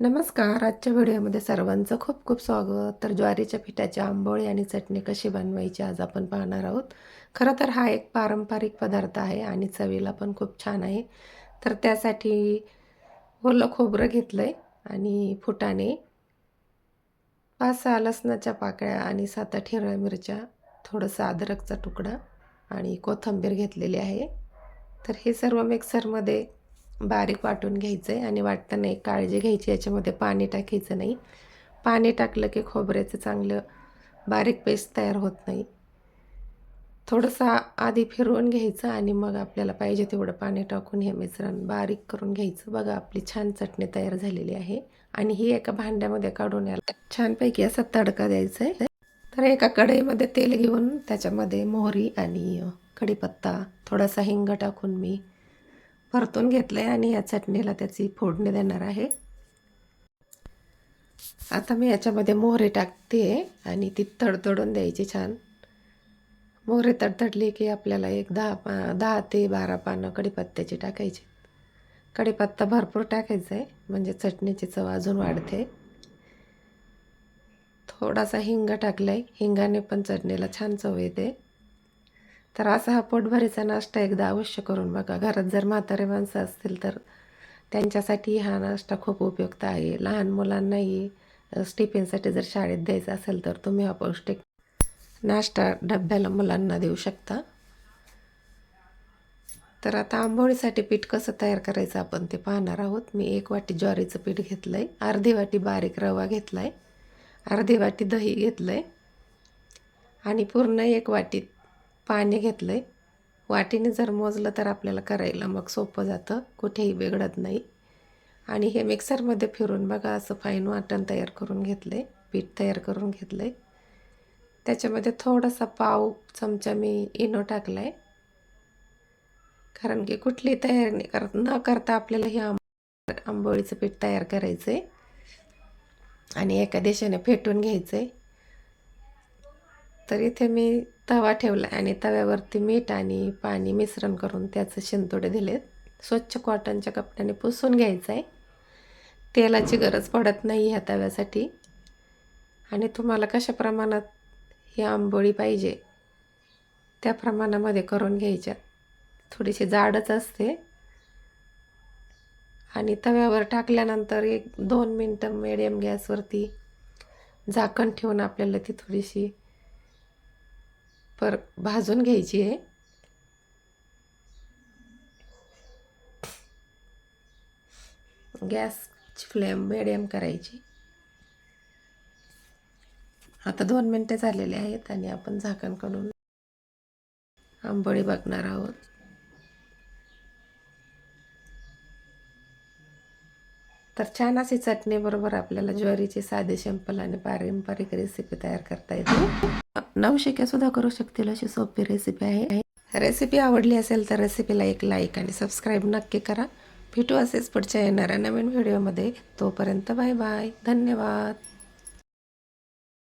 नमस्कार. आजच्या व्हिडिओमध्ये सर्वांचं खूप खूप स्वागत. तर ज्वारीच्या पिठाची आंबोळी आणि चटणी कशी बनवायची आज आपण पाहणार आहोत. खरं तर हा एक पारंपरिक पदार्थ आहे आणि चवीला पण खूप छान आहे. तर त्यासाठी ओलं खोबरं घेतलं आहे आणि फुटाने पाच सहा लसणाच्या पाकळ्या आणि सात आठ हिरव्या मिरच्या थोडंसं अद्रकचा तुकडा आणि कोथिंबीर घेतलेली आहे. तर हे सर्व मिक्सरमध्ये बारीक वाटून घ्यायचं आहे आणि वाटताना एक काळजी घ्यायची याच्यामध्ये पाणी टाकायचं नाही. पाणी टाकलं की खोबऱ्याचं चांगलं बारीक पेस्ट तयार होत नाही. थोडंसं आधी फिरवून घ्यायचं आणि मग आपल्याला पाहिजे तेवढं पाणी टाकून हे मिश्रण बारीक करून घ्यायचं. बघा आपली छान चटणी तयार झालेली आहे आणि ही एका भांड्यामध्ये काढून याला छानपैकी असा तडका द्यायचा आहे. तर एका कढईमध्ये तेल घेऊन त्याच्यामध्ये मोहरी आणि कढीपत्ता थोडासा हिंग टाकून मी परतून घेतलं आहे आणि या चटणीला त्याची फोडणी देणार आहे. आता मी याच्यामध्ये मोहरे टाकते आणि ती तडतडून द्यायची छान. मोहरे तडतडली की आपल्याला एक दहा पा दहा ते बारा पानं कढीपत्त्याची टाकायची. कढीपत्ता भरपूर टाकायचा आहे म्हणजे चटणीची चव अजून वाढते. थोडासा हिंग टाकला आहे हिंगाने पण चटणीला छान चव येते. तर असा हा पोटभरीचा नाश्ता एकदा अवश्य करून बघा. घरात जर म्हातारे माणसं असतील तर त्यांच्यासाठी हा नाश्ता खूप उपयुक्त आहे. लहान मुलांनाही स्टिफिनसाठी जर शाळेत द्यायचं असेल तर तुम्ही हा पौष्टिक नाश्ता डब्याला मुलांना देऊ शकता. तर आता आंबोळीसाठी पीठ कसं तयार करायचं आपण ते पाहणार आहोत. मी एक वाटी ज्वारीचं पीठ घेतलं आहे अर्धी वाटी बारीक रवा घेतला आहे अर्धी वाटी दही घेतलं आहे आणि पूर्ण एक वाटी पाणी घेतलं आहे वाटीने जर मोजलं तर आपल्याला करायला मग सोपं जातं. कुठेही बिघडत नाही. आणि हे मिक्सरमध्ये फिरून बघा असं फाईन वाटण तयार करून घेतलं आहे पीठ तयार करून घेतलं आहे त्याच्यामध्ये थोडासा पाव चमचा मी इनो टाकला आहे कारण की कुठली तयारी नाही करत. न करता आपल्याला हे आंब आंबोळीचं पीठ तयार करायचं आहे आणि एका दिशेने फेटून घ्यायचं आहे तर इथे मी तवा ठेवला आणि तव्यावरती मीठ आणि पाणी मिश्रण करून त्याचं शिंतोडे दिलेत. स्वच्छ कॉटनच्या कपड्याने पुसून घ्यायचं आहे तेलाची गरज पडत नाही ह्या तव्यासाठी. आणि तुम्हाला कशा प्रमाणात ही आंबोळी पाहिजे त्या प्रमाणामध्ये करून घ्यायच्या. थोडीशी जाडच असते. आणि तव्यावर टाकल्यानंतर एक दोन मिनटं मिडियम गॅसवरती झाकण ठेवून आपल्याला ती थोडीशी पर भाजून घ्यायची आहे. गॅसची फ्लेम मिडियम करायची. आता दोन मिनटे झालेले आहेत आणि आपण झाकण काढून आंबोळी बघणार आहोत. तर छान अशी चटणी बरोबर आपल्याला ज्वारीची साधी सिंपल आणि पारंपरिक रेसिपी तयार करता येते नवशिक्या सुद्धा करू शकतील अशी सोपी रेसिपी आहे. रेसिपी आवडली असेल तर रेसिपीला एक लाईक आणि सबस्क्राईब नक्की करा. भेटू असेच पुढच्या येणाऱ्या नवीन व्हिडिओमध्ये तोपर्यंत बाय बाय धन्यवाद.